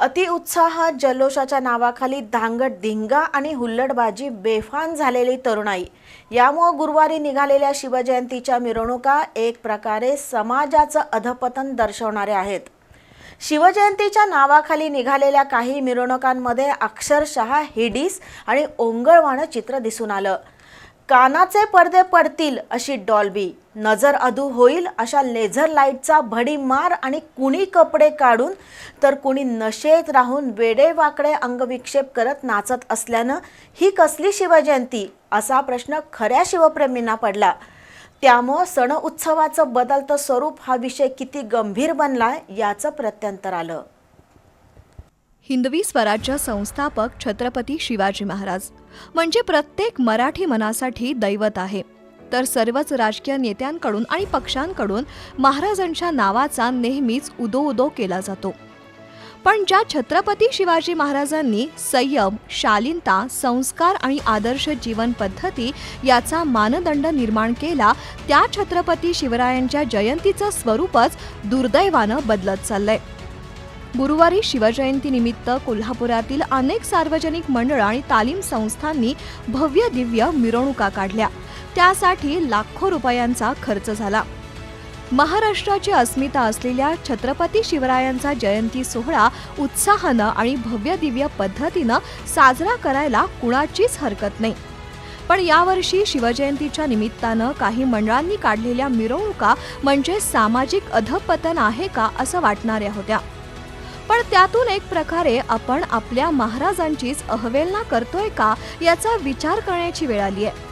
अतिउत्साहात जल्लोषाच्या नावाखाली धांगड धिंगा आणि हुल्लडबाजी बेफान झालेली तरुणाई. यामुळं गुरुवारी निघालेल्या शिवजयंतीच्या मिरवणुका एक प्रकारे समाजाचं अधपतन दर्शवणाऱ्या आहेत. शिवजयंतीच्या नावाखाली निघालेल्या काही मिरवणुकांमध्ये अक्षरशः हिडीस आणि ओंगळवाणं चित्र दिसून आलं. कानाचे पडदे पडतील अशी डॉल्बी. नजर अधू होईल अशा लेझर लाईटचा भडीमार आणि कुणी कपडे काढून तर कुणी नशेत राहून वेडेवाकडे अंगविक्षेप करत नाचत असल्यानं ही कसली शिवजयंती? असा प्रश्न खऱ्या शिवप्रेमींना पडला. त्यामुळं सण उत्सवाचं बदलतं स्वरूप हा विषय किती गंभीर बनला याचं प्रत्यंतर आलं. हिंदवी स्वराज्य संस्थापक छत्रपती शिवाजी महाराज. म्हणजे प्रत्येक मराठी मनासाठी दैवत आहे. तर सर्वच राजकीय नेत्यांकडून आणि पक्षांकडून महाराजांच्या नावाचा नेहमीच उदो उदो केला जातो. पण ज्या छत्रपती शिवाजी महाराजांनी संयम शालीनता संस्कार आणि आदर्श जीवन पद्धती याचा मानदंड निर्माण केला त्या छत्रपती शिवरायांच्या जयंतीचं स्वरूपच दुर्दैवानं बदलत चाललंय. गुरुवारी शिवजयंतीनिमित्त कोल्हापुरातील अनेक सार्वजनिक मंडळ आणि तालीम संस्थांनी भव्य दिव्य मिरवणुका काढल्या. त्यासाठी लाखो रुपयांचा खर्च झाला. महाराष्ट्राची अस्मिता असलेल्या छत्रपती शिवरायांचा जयंती सोहळा उत्साहानं आणि भव्य दिव्य पद्धतीनं साजरा करायला कुणाचीच हरकत नाही. पण यावर्षी शिवजयंतीच्या निमित्तानं काही मंडळांनी काढलेल्या मिरवणुका म्हणजे सामाजिक अधपतन आहे का असं वाटणाऱ्या होत्या. पण त्यातून एक प्रकारे आपण आपल्या महाराजांचीच अहवेलना करतोय का याचा विचार करण्याची वेळ आली आहे.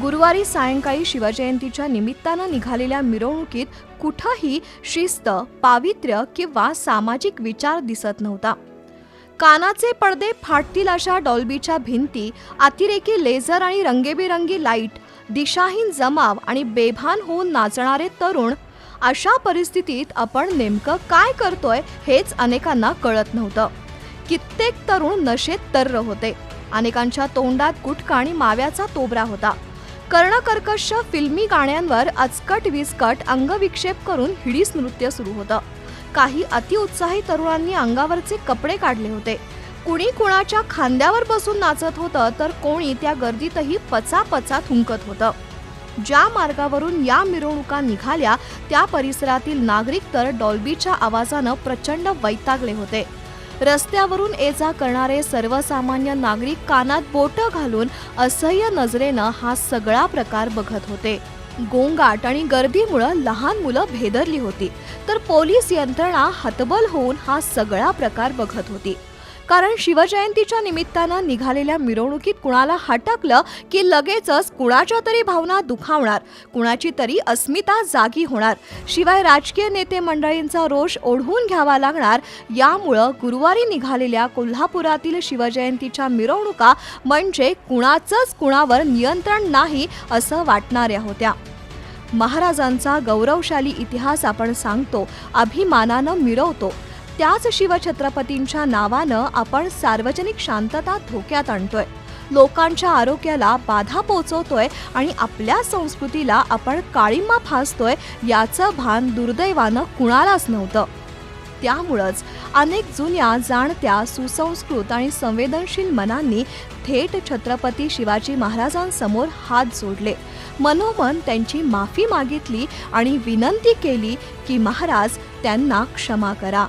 गुरुवारी सायंकाळी शिवजयंतीच्या निमित्तानं निघालेल्या मिरवणुकीत कुठंही शिस्त पावित्र्य किंवा सामाजिक विचार दिसत नव्हता. कानाचे पडदे फाटतील अशा डॉल्बीच्या भिंती अतिरेकी लेझर आणि रंगेबिरंगी लाइट दिशाहीन जमाव आणि बेभान होऊन नाचणारे तरुण अशा परिस्थितीत आपण नेमकं काय करतोय हेच अनेकांना कळत नव्हतं. कित्येक तरुण नशेत तर्र होते. अनेकांच्या तोंडात गुटखा आणि माव्याचा तोबरा होता. कर्णकर्कश फिल्मी गाण्यांवर अचकट विस्कट अंगविक्षेप करून हिडीस नृत्य सुरू होतं. काही अतिउत्साही तरुणांनी अंगावरचे कपडे काढले होते. कुणी कुणाच्या खांद्यावर बसून नाचत होतं तर कोणी त्या गर्दीतही पचा पचा थुंकत होतं. ज्या मार्गावरून या मिरवणुका निघाल्या त्या परिसरातील नागरिक तर डॉल्बीच्या आवाजानं प्रचंड वैतागले होते. रस्त्यावरून ये जा करणारे सर्वसामान्य नागरिक कानात बोटं घालून असह्य नजरेनं हा सगळा प्रकार बघत होते. गोंगाट आणि गर्दीमुळं लहान मुलं भेदरली होती तर पोलीस यंत्रणा हतबल होऊन हा सगळा प्रकार बघत होती. कारण शिवजयंतीच्या निमित्तानं निघालेल्या मिरवणुकीत कुणाला हटकलं की लगेचच कुणाच्या तरी भावना दुखावणार कुणाची तरी अस्मिता जागी होणार. शिवाय राजकीय नेते मंडळींचा रोष ओढवून घ्यावा लागणार यामुळं गुरुवारी निघालेल्या कोल्हापुरातील शिवजयंतीच्या मिरवणुका म्हणजे कुणाचंच कुणावर नियंत्रण नाही असं वाटणाऱ्या होत्या. महाराजांचा गौरवशाली इतिहास आपण सांगतो अभिमानानं मिरवतो. त्याच शिवछत्रपतींच्या नावानं आपण सार्वजनिक शांतता धोक्यात आणतोय. लोकांच्या आरोग्याला बाधा पोचवतोय आणि आपल्या संस्कृतीला आपण काळिंबा फासतोय याचं भान दुर्दैवानं कुणालाच नव्हतं. त्यामुळंच अनेक जुन्या जाणत्या सुसंस्कृत आणि संवेदनशील मनांनी थेट छत्रपती शिवाजी महाराजांसमोर हात जोडले. मनोमन त्यांची माफी मागितली आणि विनंती केली की महाराज त्यांना क्षमा करा.